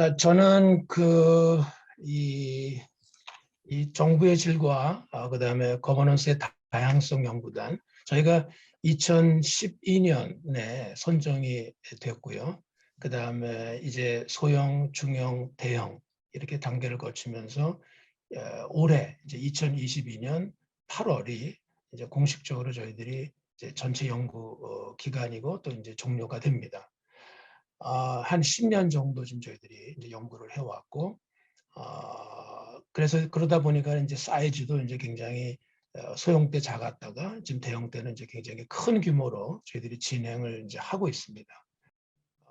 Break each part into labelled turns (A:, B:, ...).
A: 자, 저는 그, 이, 이 정부의 질과 아, 그다음에 거버넌스의 다- 다양성 연구단 저희가 2012년에 선정이 됐고요. 그 다음에 이제 소형, 중형, 대형 이렇게 단계를 거치면서 어, 올해 이제 2022년 8월이 이제 공식적으로 저희들이 이제 전체 연구 어, 기간이고 또 이제 종료가 됩니다. 아, 한 10년 정도 지금 저희들이 이제 연구를 해왔고, 아, 그래서 그러다 보니까 이제 사이즈도 이제 굉장히 어, 소형 때 작았다가 지금 대형 때는 이제 굉장히 큰 규모로 저희들이 진행을 이제 하고 있습니다.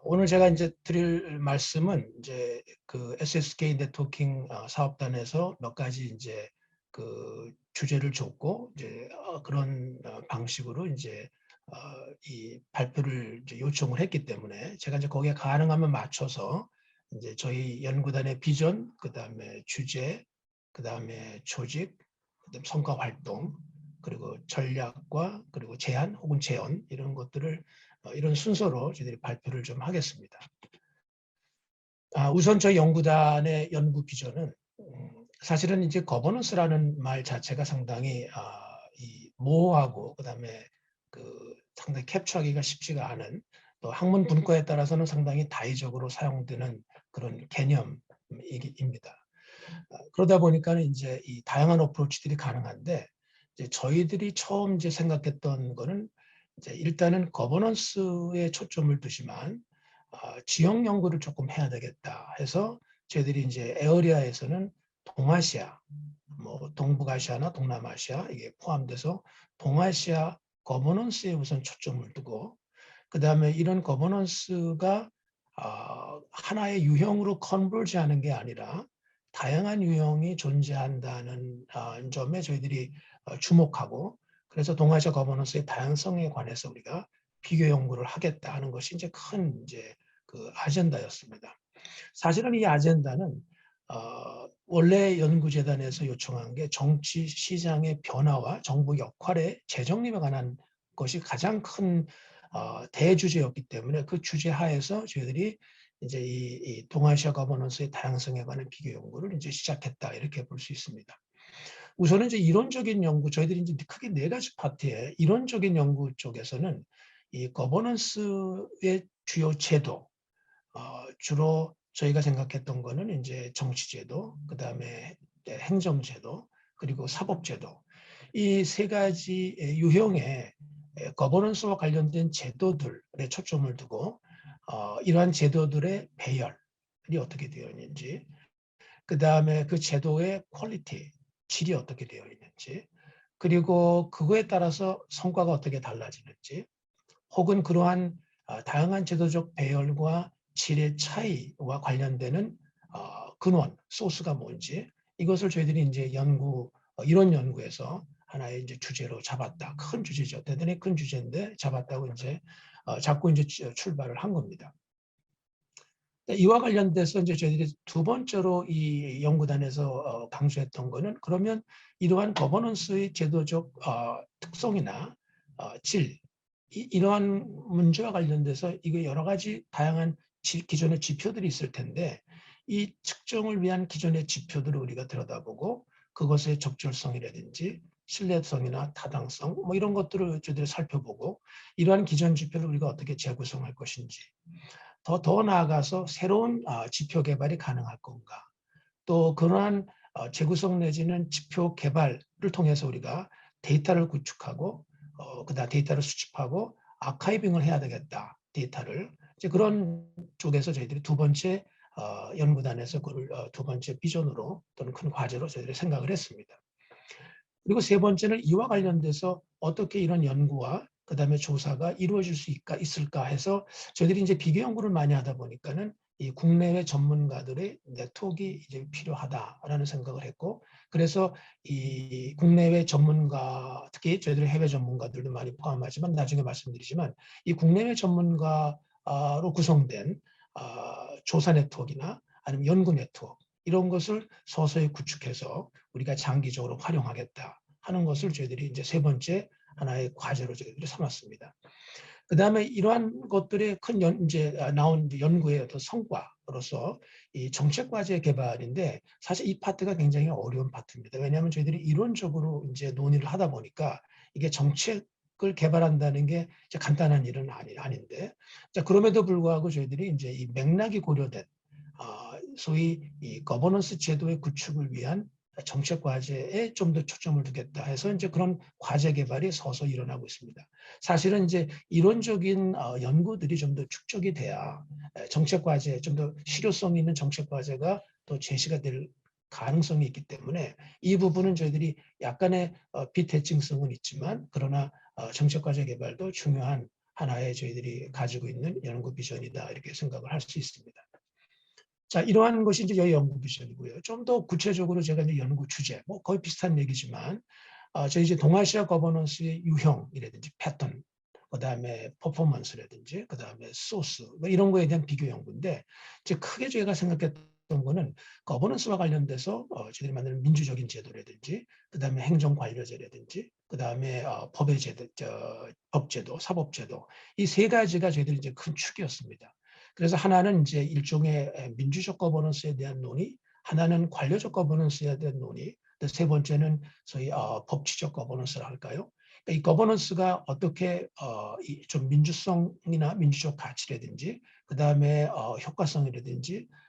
A: 오늘 제가 이제 드릴 말씀은 이제 그 SSK 네트워킹 어, 사업단에서 몇 가지 이제 그 주제를 줬고 이제 어, 그런 어, 방식으로 이제 어, 이 발표를 요청을 했기 때문에 제가 이제 거기에 가능하면 맞춰서 이제 저희 연구단의 비전, 그 다음에 주제, 그 다음에 조직, 그다음 성과 활동, 그리고 전략과 그리고 제안 혹은 재현 이런 것들을 어, 이런 순서로 저희들이 발표를 좀 하겠습니다. 아, 우선 저희 연구단의 연구 비전은 음, 사실은 이제 거버넌스라는 말 자체가 상당히 아, 이 모호하고 그다음에 그 상당히 캡처하기가 쉽지가 않은 또 학문 분과에 따라서는 상당히 다의적으로 사용되는 그런 개념입니다. 아, 그러다 보니까 이제 이 다양한 어프로치들이 가능한데 이제 저희들이 처음 이제 생각했던 거는 이제 일단은 거버넌스에 초점을 두지만 아, 지역 연구를 조금 해야 되겠다 해서 저희들이 이제 에어리아에서는 동아시아, 뭐 동북아시아나 동남아시아 이게 포함돼서 동아시아 거버넌스에 우선 초점을 두고 그 다음에 이런 거버넌스가 아, 하나의 유형으로 컨버지하는 게 아니라 다양한 유형이 존재한다는 아, 점에 저희들이 어, 주목하고 그래서 동아시아 거버넌스의 다양성에 관해서 우리가 비교 연구를 하겠다 하는 것이 이제 큰 이제 그 아젠다였습니다. 사실은 이 아젠다는 어, 원래 연구재단에서 요청한 게 정치 시장의 변화와 정부 역할의 재정립에 관한 것이 가장 큰 어, 대주제였기 때문에 그 주제 하에서 저희들이 이제 이, 이 동아시아 거버넌스의 다양성에 관한 비교 연구를 이제 시작했다 이렇게 볼 수 있습니다. 우선은 이제 이론적인 연구 저희들이 이제 크게 네 가지 파트에 이론적인 연구 쪽에서는 이 거버넌스의 주요 제도 어, 주로 저희가 생각했던 거는 이제 정치제도, 그 다음에 행정제도, 그리고 사법제도. 이 세 가지 유형의 거버넌스와 관련된 제도들에 초점을 두고 어, 이러한 제도들의 배열이 어떻게 되어 있는지, 그 다음에 그 제도의 퀄리티, 질이 어떻게 되어 있는지, 그리고 그거에 따라서 성과가 어떻게 달라지는지, 혹은 그러한 어, 다양한 제도적 배열과 질의 차이와 관련되는 어, 근원, 소스가 뭔지 이것을 저희들이 이제 연구 어, 이론 연구에서 하나의 이제 주제로 잡았다. 큰 주제죠. 대단히 큰 주제인데 잡았다고 이제 어, 자꾸 이제 출발을 한 겁니다. 이와 관련돼서 이제 저희들이 두 번째로 이 연구단에서 어, 강조했던 거는 그러면 이러한 거버넌스의 제도적 어, 특성이나 어, 질 이, 이러한 문제와 관련돼서 이게 여러 가지 다양한 지, 기존의 지표들이 있을 텐데 이 측정을 위한 기존의 지표들을 우리가 들여다보고 그것의 적절성이라든지 신뢰성이나 타당성 뭐 이런 것들을 저희들이 살펴보고 이러한 기존 지표를 우리가 어떻게 재구성할 것인지 더, 더 나아가서 새로운 어, 지표 개발이 가능할 건가? 또 그러한 어, 재구성 내지는 지표 개발을 통해서 우리가 데이터를 구축하고 어, 그다음 데이터를 수집하고 아카이빙을 해야 되겠다. 데이터를 이제 그런 쪽에서 저희들이 두 번째 어, 연구단에서 그걸 어, 두 번째 비전으로 또는 큰 과제로 저희들이 생각을 했습니다. 그리고 세 번째는 이와 관련돼서 어떻게 이런 연구와 그 다음에 조사가 이루어질 수 있을까, 있을까 해서 저희들이 이제 비교 연구를 많이 하다 보니까는 이 국내외 전문가들의 네트워크가 이제 필요하다라는 생각을 했고 그래서 이 국내외 전문가 특히 저희들이 해외 전문가들도 많이 포함하지만 나중에 말씀드리지만 이 국내외 전문가 로 구성된 아, 조사 네트워크나 아니면 연구 네트워크 이런 것을 서서히 구축해서 우리가 장기적으로 활용하겠다 하는 것을 저희들이 이제 세 번째 하나의 과제로 저희들이 삼았습니다. 그 다음에 이러한 것들의 큰 연, 이제 아, 나온 연구의 어떤 성과로서 이 정책 과제 개발인데 사실 이 파트가 굉장히 어려운 파트입니다. 왜냐하면 저희들이 이론적으로 이제 논의를 하다 보니까 이게 정책 을 개발한다는 게 간단한 일은 아니, 아닌데 자 그럼에도 불구하고 저희들이 이제 이 맥락이 고려된 어, 소위 이 거버넌스 제도의 구축을 위한 정책 과제에 좀 더 초점을 두겠다 해서 이제 그런 과제 개발이 서서 일어나고 있습니다. 사실은 이제 이론적인 어, 연구들이 좀 더 축적이 돼야 정책 과제 좀 더 실효성 있는 정책 과제가 또 제시가 될 가능성이 있기 때문에 이 부분은 저희들이 약간의 어, 비대칭성은 있지만 그러나 어, 정책 과제 개발도 중요한 하나의 저희들이 가지고 있는 연구 비전이다 이렇게 생각을 할 수 있습니다. 자, 이러한 것이 이제 여기 연구 비전이고요. 좀 더 구체적으로 제가 이제 연구 주제, 뭐 거의 비슷한 얘기지만, 어, 저희 이제 동아시아 거버넌스의 유형이라든지 패턴, 그 다음에 퍼포먼스라든지, 그 다음에 소스, 뭐 이런 거에 대한 비교 연구인데, 이제 크게 저희가 생각했던 거는 거버넌스와 관련돼서 어, 저희들이 만드는 민주적인 제도라든지, 그 다음에 행정관료제라든지, 그 다음에 어, 법의 제도, 저, 법제도, 사법제도, 이 세 가지가 저희들이 이제 큰 축이었습니다. 그래서 하나는 이제 일종의 민주적 거버넌스에 대한 논의, 하나는 관료적 거버넌스에 대한 논의, 세 번째는 소위 어, 법치적 거버넌스라 할까요? 그러니까 이 거버넌스가 어떻게 어, 좀 민주성이나 민주적 가치라든지 그 다음에 어, 효과성이라든지 어,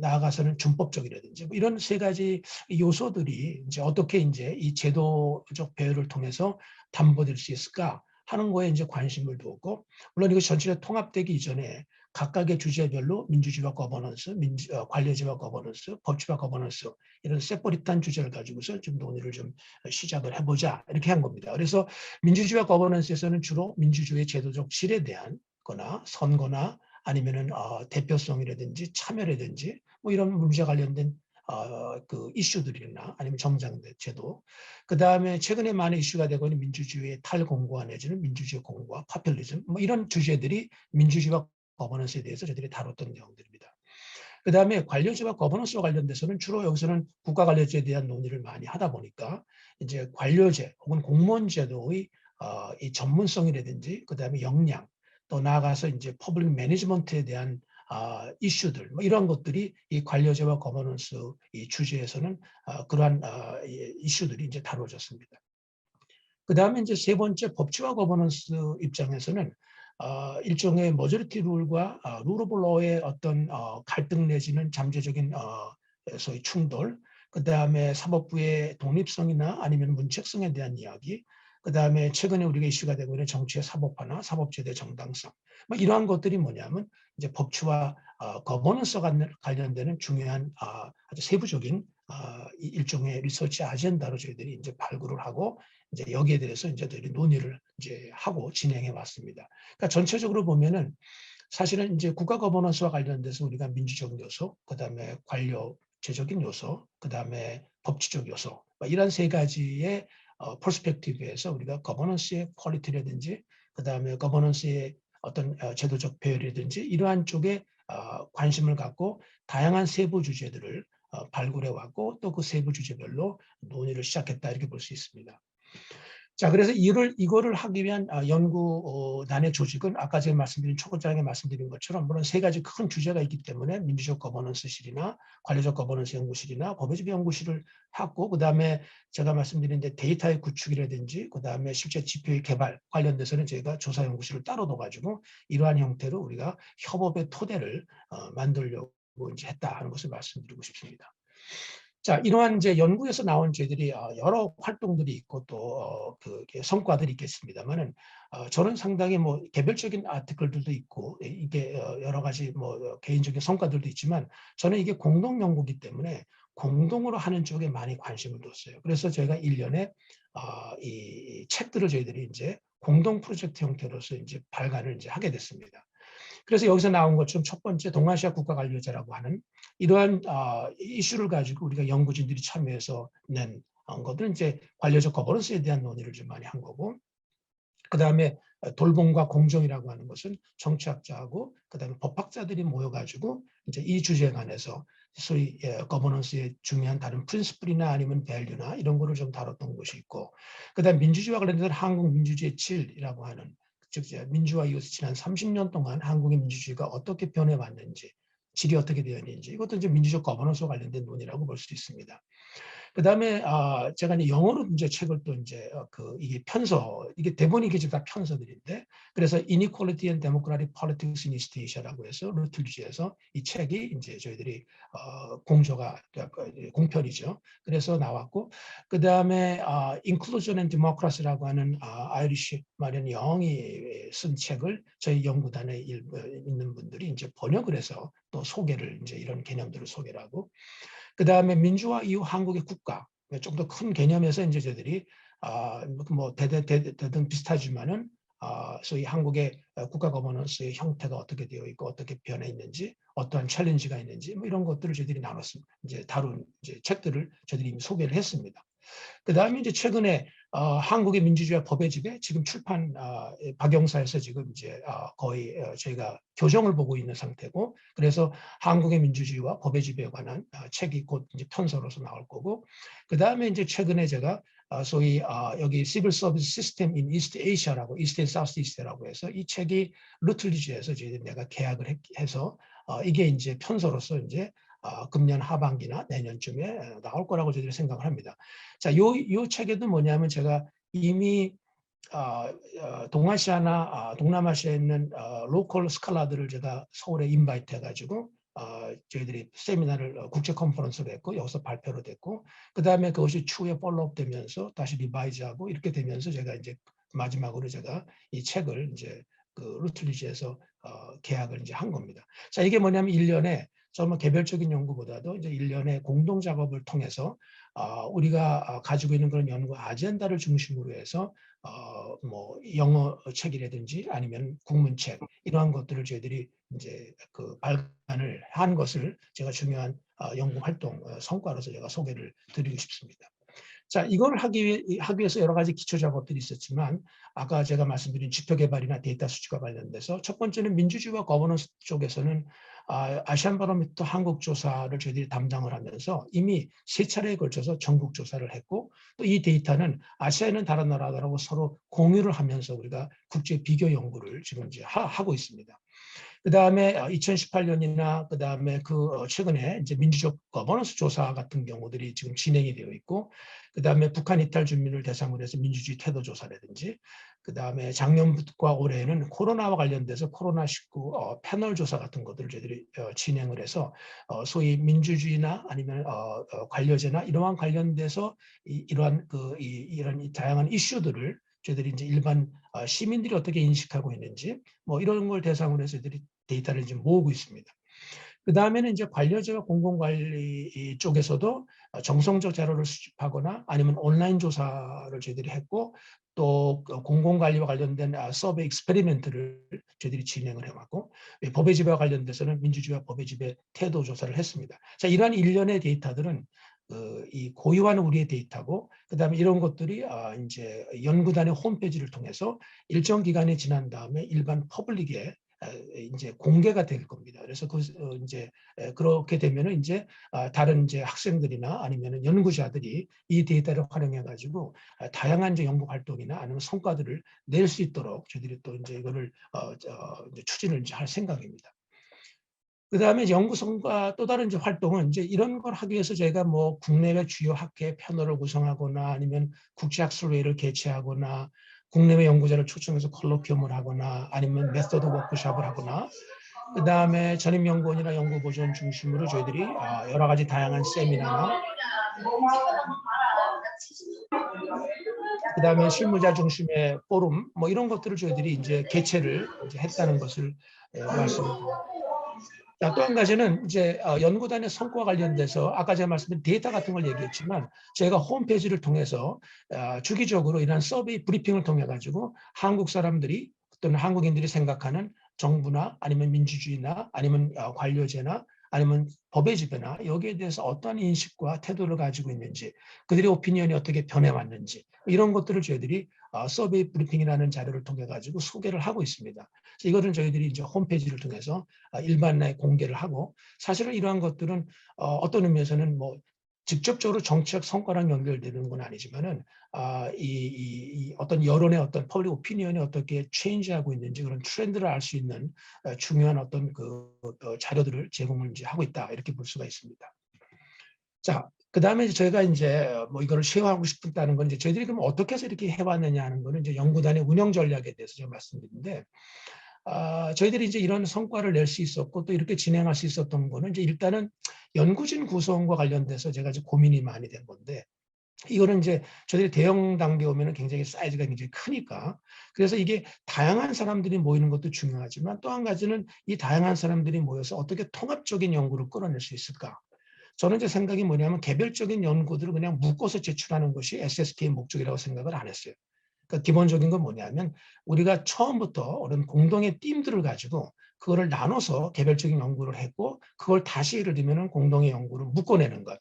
A: 나아가서는 준법적이라든지 뭐 이런 세 가지 요소들이 이제 어떻게 이제 이 제도적 배열을 통해서 담보될 수 있을까 하는 거에 이제 관심을 두었고 물론 이거 전체가 통합되기 이전에 각각의 주제별로 민주주의와 거버넌스, 민주, 어, 관료제와 거버넌스, 법치와 거버넌스 이런 세포릿한 주제를 가지고서 좀 논의를 좀 시작을 해보자 이렇게 한 겁니다. 그래서 민주주의와 거버넌스에서는 주로 민주주의 제도적 질에 대한 거나 선거나 아니면은 어, 대표성이라든지 참여라든지 뭐 이런 문제 관련된 어, 그 이슈들이나 아니면 정장대 제도. 그 다음에 최근에 많은 이슈가 되고 있는 민주주의의 탈공고화 내지는 민주주의 공고화, 파퓰리즘 뭐 이런 주제들이 민주주의와 거버넌스에 대해서 저희들이 다뤘던 내용들입니다. 그 다음에 관료제와 거버넌스와 관련돼서는 주로 여기서는 국가관료제에 대한 논의를 많이 하다 보니까 이제 관료제 혹은 공무원제도의 어, 이 전문성이라든지 그 다음에 역량 또 나아가서 이제 퍼블릭 매니지먼트에 대한 어, 이슈들 뭐 이런 것들이 이 관료제와 거버넌스 이 주제에서는 어, 그러한 어, 이슈들이 이제 다뤄졌습니다. 그 다음에 이제 세 번째 법치와 거버넌스 입장에서는 어, 일종의 머저리티 룰과 어, 룰 오브 로의 어떤 어, 갈등 내지는 잠재적인 어, 소위 충돌, 그 다음에 사법부의 독립성이나 아니면 문책성에 대한 이야기, 그 다음에 최근에 우리가 이슈가 되고 있는 정치의 사법화나 사법제도의 정당성, 뭐 이러한 것들이 뭐냐면 이제 법치와 어, 거버넌스 관련되는 중요한 어, 아주 세부적인 어, 일종의 리서치 아젠다로 저희들이 이제 발굴을 하고 이제 여기에 대해서 이제 저희 논의를 이제 하고 진행해 왔습니다. 그러니까 전체적으로 보면은 사실은 이제 국가 거버넌스와 관련돼서 우리가 민주적 요소, 그 다음에 관료제적인 요소, 그 다음에 법치적 요소, 뭐 이런 세 가지의 어, 퍼스펙티브에서 우리가 거버넌스의 퀄리티라든지, 그 다음에 거버넌스의 어떤 어, 제도적 배열이라든지 이러한 쪽에 어, 관심을 갖고 다양한 세부 주제들을 어, 발굴해 왔고 또 그 세부 주제별로 논의를 시작했다 이렇게 볼 수 있습니다. 자, 그래서 이를, 이거를 하기 위한 아, 연구단의 조직은 아까 제가 말씀드린 초고장에 말씀드린 것처럼 물론 세 가지 큰 주제가 있기 때문에 민주적 거버넌스실이나 관료적 거버넌스 연구실이나 법의적 연구실을 하고 그 다음에 제가 말씀드린 이제 데이터의 구축이라든지 그 다음에 실제 지표의 개발 관련돼서는 저희가 조사 연구실을 따로 둬가지고 이러한 형태로 우리가 협업의 토대를 어, 만들려고 이제 했다 하는 것을 말씀드리고 싶습니다. 자, 이러한 이제 연구에서 나온 저희들이 어, 여러 활동들이 있고 또그 어, 성과들이 있겠습니다만은 어, 저는 상당히 뭐 개별적인 아티클들도 있고 이게 여러 가지 뭐 개인적인 성과들도 있지만 저는 이게 공동 연구기 때문에 공동으로 하는 쪽에 많이 관심을 뒀어요. 그래서 저희가 1년에 이 책들을 저희들이 이제 공동 프로젝트 형태로서 이제 발간을 이제 하게 됐습니다. 그래서 여기서 나온 것처럼 첫 번째 동아시아 국가관료제라고 하는 이러한 어, 이슈를 가지고 우리가 연구진들이 참여해서 낸 것들은 이제 관료적 거버넌스에 대한 논의를 좀 많이 한 거고 그 다음에 돌봄과 공정이라고 하는 것은 정치학자하고 그 다음에 법학자들이 모여가지고 이제 이 주제에 관해서 소위 예, 거버넌스의 중요한 다른 프린스플이나 아니면 밸류나 이런 거를 좀 다뤘던 것이 있고 그 다음 민주주의와 관련된 한국 민주주의 질이라고 하는 즉 민주화 이후에서 지난 30년 동안 한국의 민주주의가 어떻게 변해왔는지 질이 어떻게 되어 있는지 이것도 이제 민주적 거버넌스와 관련된 논의라고 볼 수 있습니다. 그 다음에 아 제가 이제 영어로 이제 책을 또 이제 어, 그 이게 편서 이게 대본이 이게 다 편서들인데 그래서 Inequality and Democratic Politics in East Asia라고 해서 루틀지에서 이 책이 이제 저희들이 어, 공조가 공편이죠. 그래서 나왔고 그 다음에 아, Inclusion and Democracy라고 하는 아, 아이리시 말인 영이 쓴 책을 저희 연구단에 일, 어, 있는 분들이 이제 번역을 해서 또 소개를 이제 이런 개념들을 소개를 하고 그 다음에 민주화 이후 한국의 국가 좀 더 큰 개념에서 이제 저희들이 아뭐 대대 대등 비슷하지만은 아 소위 한국의 국가 거버넌스의 형태가 어떻게 되어 있고 어떻게 변해 있는지 어떠한 챌린지가 있는지 뭐 이런 것들을 저희들이 나눴습 이제 다룬 이제 책들을 저희들이 이미 소개를 했습니다. 그 다음에 이제 최근에 어, 한국의 민주주의와 법의 집에 지금 출판 어, 박영사에서 지금 이제 어, 거의 어, 저희가 교정을 보고 있는 상태고 그래서 한국의 민주주의와 법의 집에 관한 어, 책이 곧 이제 편서로서 나올 거고 그 다음에 이제 최근에 제가 어, 소위 어, 여기 시빌 서비스 시스템 인 이스트 에이시아라고 이스트 앤 사우스 이스트라고 해서 이 책이 루틀리지에서 저희들이 내가 계약을 했, 해서 어, 이게 이제 편서로서 이제 어, 금년 하반기나 내년쯤에 나올 거라고 저희들이 생각을 합니다. 자, 요, 요 책에도 뭐냐면 제가 이미 어, 어, 동아시아나 어, 동남아시아에 있는 어, 로컬 스칼라들을 제가 서울에 인바이트 해가지고 어, 저희들이 세미나를 어, 국제 컨퍼런스로 했고 여기서 발표로 됐고 그 다음에 그것이 추후에 팔로업 되면서 다시 리바이즈하고 이렇게 되면서 제가 이제 마지막으로 제가 이 책을 이제 그 루틀리지에서 어, 계약을 이제 한 겁니다. 자 이게 뭐냐면 1년에 정말 개별적인 연구보다도 이제 일련의 공동 작업을 통해서 어, 우리가 어, 가지고 있는 그런 연구 아젠다를 중심으로 해서 어, 뭐 영어 책이라든지 아니면 국문책 이러한 것들을 저희들이 이제 그 발간을 한 것을 제가 중요한 어, 연구 활동 어, 성과로서 제가 소개를 드리고 싶습니다. 자, 이걸 하기, 위해, 하기 위해서 여러 가지 기초 작업들이 있었지만 아까 제가 말씀드린 지표 개발이나 데이터 수치과 관련돼서 첫 번째는 민주주의와 거버넌스 쪽에서는 아, 아시안 바로미터 한국 조사를 저희들이 담당을 하면서 이미 세 차례에 걸쳐서 전국 조사를 했고 또 이 데이터는 아시아에는 다른 나라들하고 서로 공유를 하면서 우리가 국제 비교 연구를 지금 이제 하, 고 있습니다. 그 다음에 2018년이나 그 다음에 그 어, 최근에 이제 민주적 거버넌스 조사 같은 경우들이 지금 진행이 되어 있고 그 다음에 북한 이탈 주민을 대상으로 해서 민주주의 태도 조사라든지 그 다음에 작년과 올해는 코로나와 관련돼서 코로나19 어, 패널 조사 같은 것들을 저희들이 어, 진행을 해서 어, 소위 민주주의나 아니면 어, 어, 관료제나 이러한 관련돼서 이, 이러한 그 이, 이런 이 다양한 이슈들을 저희들이 이제 일반 어, 시민들이 어떻게 인식하고 있는지 뭐 이런 걸 대상으로 해서 저희들이 데이터를 지금 모으고 있습니다. 그 다음에는 이제 관료제와 공공관리 쪽에서도 정성적 자료를 수집하거나 아니면 온라인 조사를 저희들이 했고 또그 공공관리와 관련된 아, 서베 익스페리멘트를 저희들이 진행을 해왔고 법의 지배와 관련돼서는 민주주의와 법의 지배 태도 조사를 했습니다. 자 이러한 일련의 데이터들은 그, 이 고유한 우리의 데이터고 그다음에 이런 것들이 아, 이제 연구단의 홈페이지를 통해서 일정 기간이 지난 다음에 일반 퍼블릭에 이제 공개가 될 겁니다. 그래서 그 어, 이제 그렇게 되면은 이제 아, 다른 이제 학생들이나 아니면은 연구자들이 이 데이터를 활용해 가지고 아, 다양한 이제 연구 활동이나 아니면 성과들을 낼 수 있도록 저희들이 또 이제 이거를 어, 이제 추진을 이제 할 생각입니다. 그 다음에 연구 성과 또 다른 이제 활동은 이제 이런 걸 하기 위해서 제가 뭐 국내외 주요 학회 패널을 구성하거나 아니면 국제학술회의를 개최하거나 국내외 연구자를 초청해서 컬로키움을 하거나 아니면 메서드 워크숍을 하거나 그 다음에 전임 연구원이나 연구 보존 중심으로 저희들이 아, 여러 가지 다양한 세미나나 그 다음에 실무자 중심의 포럼 뭐 이런 것들을 저희들이 이제 개최를 이제 했다는 것을 예, 말씀드립니다. 또 한 가지는 이제 어, 연구단의 성과 관련돼서 아까 제가 말씀드린 데이터 같은 걸 얘기했지만 저희가 홈페이지를 통해서 어, 주기적으로 이런 서베이 브리핑을 통해 가지고 한국 사람들이 또는 한국인들이 생각하는 정부나 아니면 민주주의나 아니면 어, 관료제나 아니면 법의 지배나 여기에 대해서 어떤 인식과 태도를 가지고 있는지 그들의 오피니언이 어떻게 변해왔는지 이런 것들을 저희들이 서베이 브리핑이라는 자료를 통해 가지고 소개를 하고 있습니다. 이거는 저희들이 이제 홈페이지를 통해서 아, 일반에 공개를 하고 사실은 이러한 것들은 어, 어떤 의미에서는 뭐 직접적으로 정책 성과랑 연결되는 건 아니지만은 아, 이, 이, 이 어떤 여론의 어떤 퍼블릭 오피니언이 어떻게 체인지하고 있는지 그런 트렌드를 알 수 있는 어, 중요한 어떤 그 어, 자료들을 제공을 이제 하고 있다 이렇게 볼 수가 있습니다. 자, 그 다음에 저희가 이제 뭐 이거를 시행하고 싶다는 건 이제 저희들이 그럼 어떻게 해서 이렇게 해왔느냐 하는 거는 이제 연구단의 운영 전략에 대해서 제가 말씀드리는데 아, 저희들이 이제 이런 성과를 낼 수 있었고 또 이렇게 진행할 수 있었던 거는 이제 일단은 연구진 구성과 관련돼서 제가 이제 고민이 많이 된 건데 이거는 이제 저희들이 대형 단계 오면은 굉장히 사이즈가 굉장히 크니까 그래서 이게 다양한 사람들이 모이는 것도 중요하지만 또 한 가지는 이 다양한 사람들이 모여서 어떻게 통합적인 연구를 끌어낼 수 있을까 저는 제 생각이 뭐냐면 개별적인 연구들을 그냥 묶어서 제출하는 것이 SSK의 목적이라고 생각을 안 했어요. 그러니까 기본적인 건 뭐냐면 우리가 처음부터 그런 공동의 띠들을 가지고 그거를 나눠서 개별적인 연구를 했고 그걸 다시 예를 들면 공동의 연구를 묶어내는 것.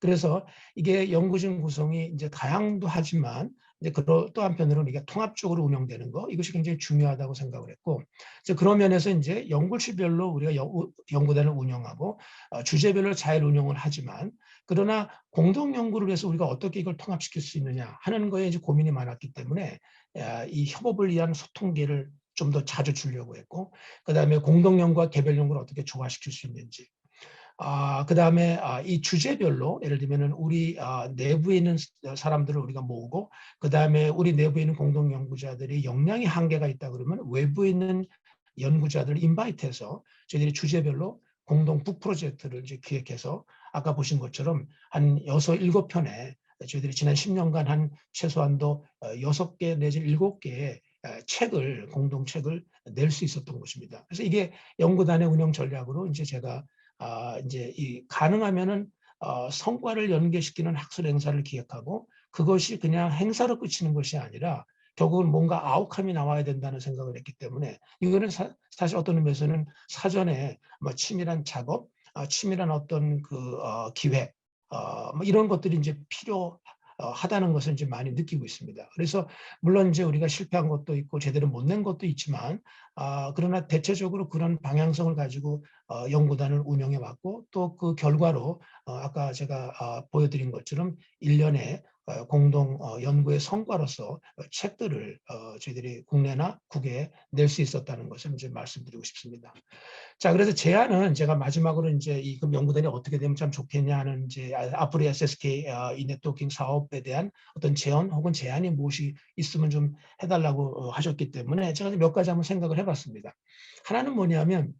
A: 그래서 이게 연구진 구성이 이제 다양도 하지만 이제 또 한편으로는 이게 통합적으로 운영되는 거 이것이 굉장히 중요하다고 생각을 했고 이제 그런 면에서 이제 연구실별로 우리가 연구단을 운영하고 어, 주제별로 자율 운영을 하지만 그러나 공동 연구를 위해서 우리가 어떻게 이걸 통합시킬 수 있느냐 하는 거에 이제 고민이 많았기 때문에 이 협업을 위한 소통계를 좀 더 자주 주려고 했고 그 다음에 공동 연구와 개별 연구를 어떻게 조화시킬 수 있는지. 아, 그 다음에 아, 이 주제별로 예를 들면은 우리 아, 내부에 있는 사람들을 우리가 모으고 그 다음에 우리 내부에 있는 공동 연구자들이 역량이 한계가 있다 그러면 외부에 있는 연구자들을 인바이트해서 저희들이 주제별로 공동 북 프로젝트를 이제 기획해서 아까 보신 것처럼 한 여섯 일곱 편에 저희들이 지난 10년간 한 최소한도 어, 여섯 개 내지 일곱 개의 책을 공동책을 낼 수 있었던 것입니다. 그래서 이게 연구단의 운영 전략으로 이제 제가 아, 이제 이 가능하면은 어, 성과를 연계시키는 학술 행사를 기획하고 그것이 그냥 행사로 끝이는 것이 아니라 결국은 뭔가 아웃함이 나와야 된다는 생각을 했기 때문에 이거는 사, 실 어떤 의미에서는 사전에 뭐 치밀한 작업, 아, 치밀한 어떤 그 어, 기획, 어, 뭐 이런 것들이 이제 필요 어, 하다는 것을 이제 많이 느끼고 있습니다. 그래서 물론 이제 우리가 실패한 것도 있고 제대로 못 낸 것도 있지만 아, 그러나 대체적으로 그런 방향성을 가지고 어, 연구단을 운영해 왔고 또 그 결과로 어, 아까 제가 아, 보여드린 것처럼 1년에 어, 공동 어, 연구의 성과로서 어, 책들을 저희들이 국내나 국외에 낼 수 있었다는 것을 이제 말씀드리고 싶습니다. 자, 그래서 제안은 제가 마지막으로 이제 이 연구단이 어떻게 되면 참 좋겠냐 하는 이제 아, 앞으로 SSK 이 네트워킹 사업에 대한 어떤 제안 혹은 제안이 무엇이 있으면 좀 해달라고 하셨기 때문에 제가 몇 가지 한번 생각을 해봤습니다. 하나는 뭐냐면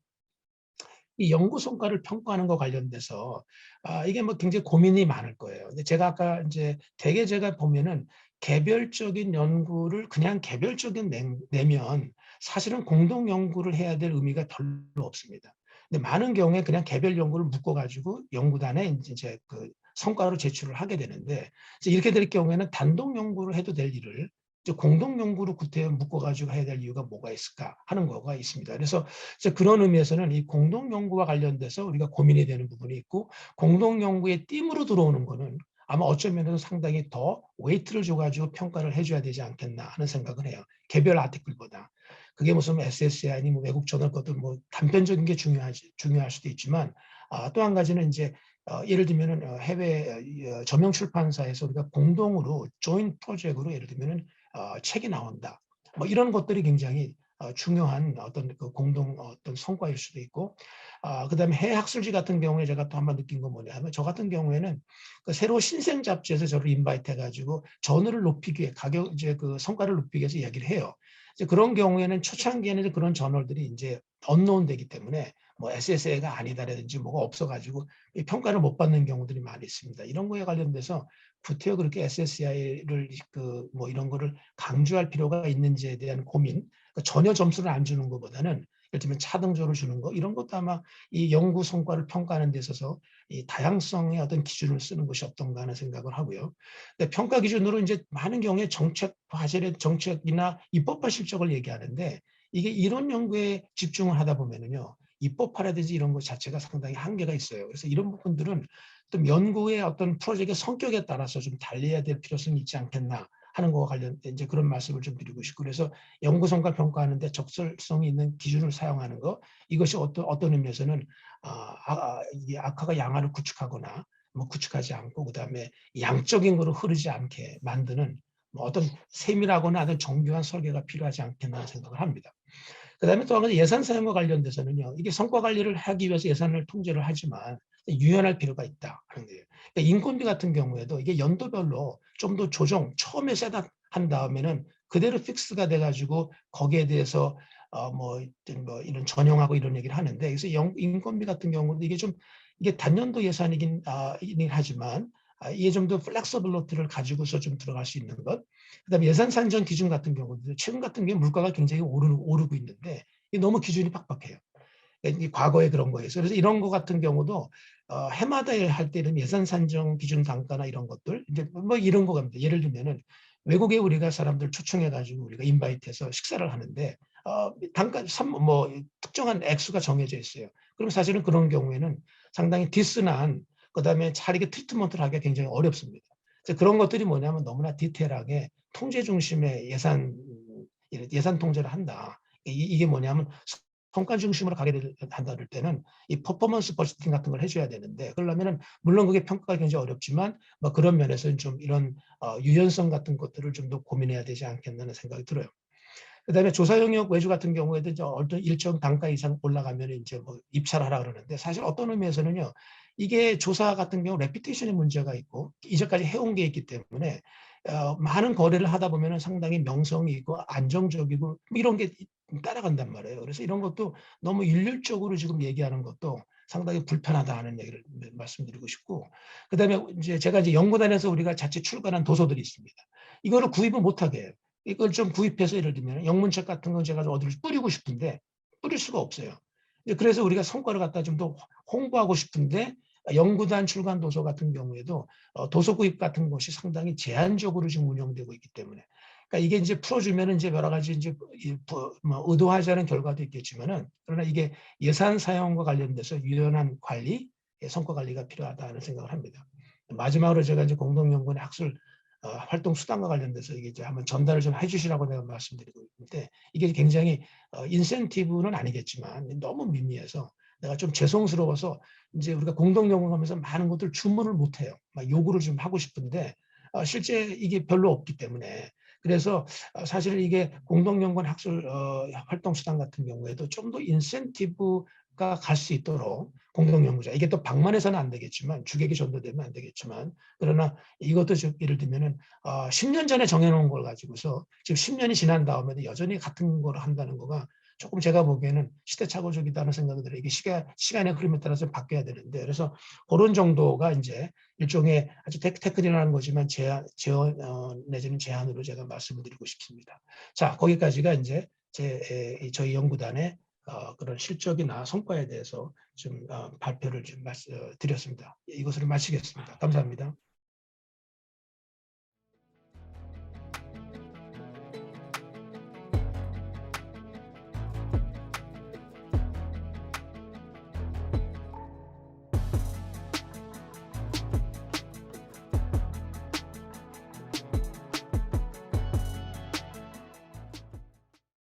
A: 이 연구 성과를 평가하는 것 관련돼서 아, 이게 뭐 굉장히 고민이 많을 거예요. 근데 제가 아까 이제 대개 제가 보면은 개별적인 연구를 그냥 개별적인 내, 내면 사실은 공동 연구를 해야 될 의미가 별로 없습니다. 근데 많은 경우에 그냥 개별 연구를 묶어가지고 연구단에 이제 그 성과로 제출을 하게 되는데 이렇게 될 경우에는 단독 연구를 해도 될 일을 공동 연구로 구태여 묶어가지고 해야 될 이유가 뭐가 있을까 하는 거가 있습니다. 그래서 그런 의미에서는 이 공동 연구와 관련돼서 우리가 고민이 되는 부분이 있고 공동 연구의 띠으로 들어오는 거는 아마 어쩌면 상당히 더 웨이트를 줘가지고 평가를 해줘야 되지 않겠나 하는 생각을 해요. 개별 아티클보다. 그게 무슨 SSI 아니 뭐 외국 저널 것들 뭐 단편적인 게 중요하지 중요할 수도 있지만 아, 또 한 가지는 이제 어, 예를 들면은 어, 해외 어, 저명 출판사에서 우리가 공동으로 조인 프로젝트로 예를 들면 은 어, 책이 나온다. 뭐 이런 것들이 굉장히 어, 중요한 어떤 그 공동 어떤 성과일 수도 있고, 아, 그다음에 해외 학술지 같은 경우에 제가 또 한번 느낀 건 뭐냐면 저 같은 경우에는 그 새로 신생 잡지에서 저를 인바이트 해가지고 전후를 높이기 위해 가격 이제 그 성과를 높이기 위해서 이야기를 해요. 이제 그런 경우에는 초창기에는 그런 저널들이 이제 언노운되기 때문에 뭐 SSA가 아니다라든지 뭐가 없어가지고 평가를 못 받는 경우들이 많이 있습니다. 이런 거에 관련돼서 구태여 그렇게 SSI를 그 뭐 이런 거를 강조할 필요가 있는지에 대한 고민, 그러니까 전혀 점수를 안 주는 것보다는 예를 들면 차등조를 주는 거 이런 것도 아마 이 연구 성과를 평가하는 데 있어서 이 다양성의 어떤 기준을 쓰는 것이 어떤가 하는 생각을 하고요. 근데 평가 기준으로 이제 많은 경우에 정책 화제의 정책이나 입법화 실적을 얘기하는데 이게 이런 연구에 집중을 하다 보면은요 입법화라든지 이런 것 자체가 상당히 한계가 있어요. 그래서 이런 부분들은 또 연구의 어떤 프로젝트의 성격에 따라서 좀 달려야 될 필요성이 있지 않겠나 하는 것과 관련된 이제 그런 말씀을 좀 드리고 싶고 그래서 연구 성과 평가하는데 적절성이 있는 기준을 사용하는 것 이것이 어떤 어떤 의미에서는 아, 아, 이 악화가 양화를 구축하거나 뭐 구축하지 않고 그다음에 양적인 거로 흐르지 않게 만드는 뭐 어떤 세밀하거나 아주 정교한 설계가 필요하지 않겠나 생각을 합니다. 그다음에 또 한 가지 예산 사용과 관련돼서는요. 이게 성과 관리를 하기 위해서 예산을 통제를 하지만 유연할 필요가 있다 하는 거예요. 그러니까 인건비 같은 경우에도 이게 연도별로 좀 더 조정 처음에 세다 한 다음에는 그대로 픽스가 돼가지고 거기에 대해서 어뭐 뭐 이런 전용하고 이런 얘기를 하는데 그래서 영, 인건비 같은 경우는 이게 좀 이게 단년도 예산이긴 아, 하지만 아, 이게 좀 더 플렉서블리티를 가지고서 좀 들어갈 수 있는 것. 그다음에 예산 산정 기준 같은 경우도 최근 같은 경우 물가가 굉장히 오르고, 오르고 있는데 너무 기준이 빡빡해요. 이 과거에 그런 거에서 그래서 이런 거 같은 경우도 어, 해마다 할 때는 예산 산정 기준 단가나 이런 것들 이제 뭐 이런 거 갑니다. 예를 들면은 외국에 우리가 사람들 초청해 가지고 우리가 인바이트해서 식사를 하는데 어, 단가 뭐 특정한 액수가 정해져 있어요. 그럼 사실은 그런 경우에는 상당히 디스난 그다음에 차리게 트리트먼트를 하기가 굉장히 어렵습니다. 그런 것들이 뭐냐면 너무나 디테일하게 통제 중심의 예산 예산 통제를 한다. 이게 뭐냐면 성과 중심으로 가게 한다 그럴 때는 이 퍼포먼스 버스팅 같은 걸 해줘야 되는데 그러려면은 물론 그게 평가가 굉장히 어렵지만 뭐 그런 면에서는 좀 이런 어, 유연성 같은 것들을 좀 더 고민해야 되지 않겠나 는 생각이 들어요. 그다음에 조사 영역 외주 같은 경우에도 이제 어떤 일정 단가 이상 올라가면 이제 뭐 입찰 하라 그러는데 사실 어떤 의미에서는요 이게 조사 같은 경우 레피테이션의 문제가 있고 이제까지 해온 게 있기 때문에 어, 많은 거래를 하다 보면 상당히 명성이 있고 안정적이고 뭐 이런 게 따라간단 말이에요. 그래서 이런 것도 너무 일률적으로 지금 얘기하는 것도 상당히 불편하다는 얘기를 말씀드리고 싶고 그다음에 이제 제가 이제 연구단에서 우리가 자체 출간한 도서들이 있습니다. 이거를 구입을 못하게 해요. 이걸 좀 구입해서 예를 들면 영문책 같은 건 제가 어디를 뿌리고 싶은데 뿌릴 수가 없어요. 그래서 우리가 성과를 갖다 좀 더 홍보하고 싶은데 연구단 출간 도서 같은 경우에도 어, 도서 구입 같은 것이 상당히 제한적으로 지금 운영되고 있기 때문에 그러니까 이게 이제 풀어주면 이제 여러 가지 이제 뭐 의도하지 않은 결과도 있겠지만은 그러나 이게 예산 사용과 관련돼서 유연한 관리, 예, 성과 관리가 필요하다는 생각을 합니다. 마지막으로 제가 이제 공동연구원의 학술 어, 활동 수단과 관련돼서 이게 이제 한번 전달을 좀 해주시라고 내가 말씀드리고 있는데 이게 굉장히 어, 인센티브는 아니겠지만 너무 미미해서 내가 좀 죄송스러워서 이제 우리가 공동연구하면서 많은 것들 주문을 못 해요. 막 요구를 좀 하고 싶은데 어, 실제 이게 별로 없기 때문에 그래서 어, 사실 이게 공동연구원 학술 어, 활동 수단 같은 경우에도 좀 더 인센티브가 갈 수 있도록 공동연구자 이게 또 방만해서는 안 되겠지만 주객이 전도되면 안 되겠지만 그러나 이것도 예를 들면은 어, 10년 전에 정해놓은 걸 가지고서 지금 10년이 지난 다음에도 여전히 같은 걸 한다는 거가 조금 제가 보기에는 시대착오적이다는 생각이 들어요. 이게 시간, 시간의 흐름에 따라서 바뀌어야 되는데 그래서 그런 정도가 이제 일종의 아주 테크니컬한 거지만 제한, 제한 어, 내지는 제안으로 제가 말씀을 드리고 싶습니다. 자 거기까지가 이제 제 에, 저희 연구단의 어, 그런 실적이나 성과에 대해서 좀 어, 발표를 좀 어, 드렸습니다. 이것으로 마치겠습니다. 감사합니다.